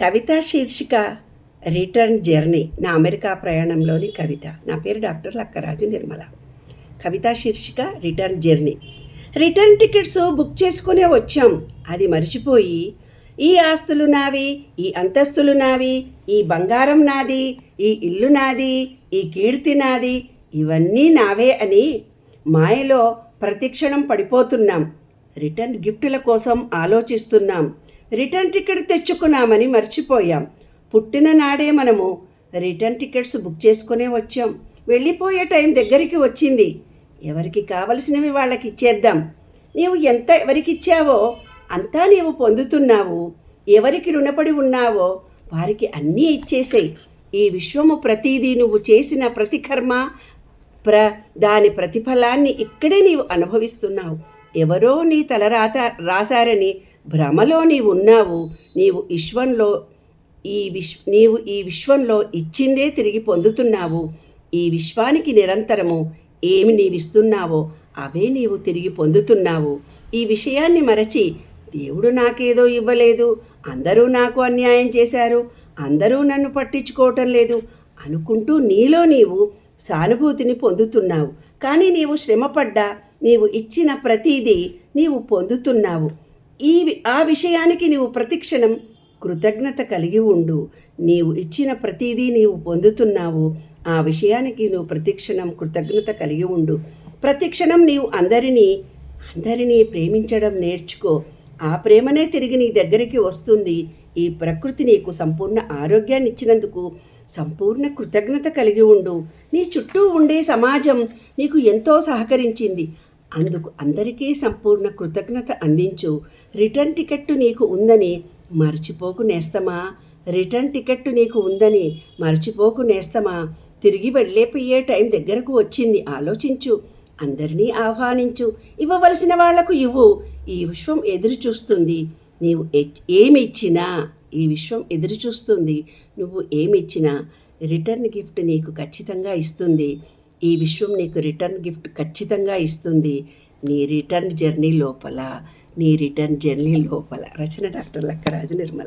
కవిత శీర్షిక return journey నా America ప్రయాణంలోని కవిత. నా పేరు డాక్టర్ లక్కరాజు నిర్మల. కవిత శీర్షిక return journey return tickets book చేసుకునే వచ్చాం. అది మర్చిపోయి ఈ ఆస్తులు నావి ఈ అంతస్తులు నావి ఈ బంగారం నాది ఈ ఇల్లు నాది ఈ కీర్తి నాది ఇవన్నీ నావే అని మాయలో ప్రతిక్షణం పడిపోతున్నాం. రిటర్న్ గిఫ్టుల కోసం ఆలోచిస్తున్నాం. రిటర్న్ టికెట్ తెచ్చుకున్నామని మర్చిపోయాం. పుట్టిన నాడే మనము రిటర్న్ టికెట్స్ బుక్ చేసుకునే వచ్చాం. వెళ్ళిపోయే టైం దగ్గరికి వచ్చింది. ఎవరికి కావలసినవి వాళ్ళకి ఇచ్చేద్దాం. నీవు ఎంత ఎవరికి ఇచ్చావో అంతా నీవు పొందుతున్నావు. ఎవరికి రుణపడి ఉన్నావో వారికి అన్నీ ఇచ్చేసేయి. ఈ విశ్వము ప్రతిదీ నువ్వు చేసిన ప్రతి కర్మ ప్ర దాని ప్రతిఫలాన్ని ఇక్కడే నీవు అనుభవిస్తున్నావు. ఎవరో నీ తలరాత రాశారని భ్రమలో నీవు ఉన్నావు నీవు విశ్వంలో ఈ విశ్వ నీవు ఈ విశ్వంలో ఇచ్చిందే తిరిగి పొందుతున్నావు. ఈ విశ్వానికి నిరంతరము ఏమి నీవిస్తున్నావో అవే నీవు తిరిగి పొందుతున్నావు. ఈ విషయాన్ని మరచి దేవుడు నాకేదో ఇవ్వలేదు అందరూ నాకు అన్యాయం చేశారు అందరూ నన్ను పట్టించుకోవటం లేదు అనుకుంటూ నీలో నీవు సానుభూతిని పొందుతున్నావు. కానీ నీవు శ్రమపడ్డా నీవు ఇచ్చిన ప్రతిదీ నీవు పొందుతున్నావు. ఈ వి- ఆ విషయానికి నీవు ప్రతిక్షణం కృతజ్ఞత కలిగి ఉండు. నీవు ఇచ్చిన ప్రతిదీ నీవు పొందుతున్నావు. ఆ విషయానికి నువ్వు ప్రతిక్షణం కృతజ్ఞత కలిగి ఉండు. ప్రతిక్షణం నీవు అందరినీ అందరినీ ప్రేమించడం నేర్చుకో. ఆ ప్రేమనే తిరిగి నీ దగ్గరికి వస్తుంది. ఈ ప్రకృతి నీకు సంపూర్ణ ఆరోగ్యాన్ని ఇచ్చినందుకు సంపూర్ణ కృతజ్ఞత కలిగి ఉండు. నీ చుట్టూ ఉండే సమాజం నీకు ఎంతో సహకరించింది. అందుకు అందరికీ సంపూర్ణ కృతజ్ఞత అందించు. రిటర్న్ టికెట్టు నీకు ఉందని మర్చిపోకు నేస్తమా? రిటర్న్ టికెట్టు నీకు ఉందని మర్చిపోకు నేస్తమా? తిరిగి వెళ్ళేపోయే టైం దగ్గరకు వచ్చింది. ఆలోచించు. అందరినీ ఆహ్వానించు. ఇవ్వవలసిన వాళ్ళకు ఇవ్వు. ఈ విశ్వం ఎదురు చూస్తుంది నీవు ఏమి ఇచ్చినా ఈ విశ్వం ఎదురు చూస్తుంది నువ్వు ఏమి ఇచ్చినా రిటర్న్ గిఫ్ట్ నీకు ఖచ్చితంగా ఇస్తుంది. ఈ విశ్వం నీకు రిటర్న్ గిఫ్ట్ ఖచ్చితంగా ఇస్తుంది. నీ రిటర్న్ జర్నీ లోపల నీ రిటర్న్ జర్నీ లోపల. రచన డాక్టర్ లక్కరాజు నిర్మల.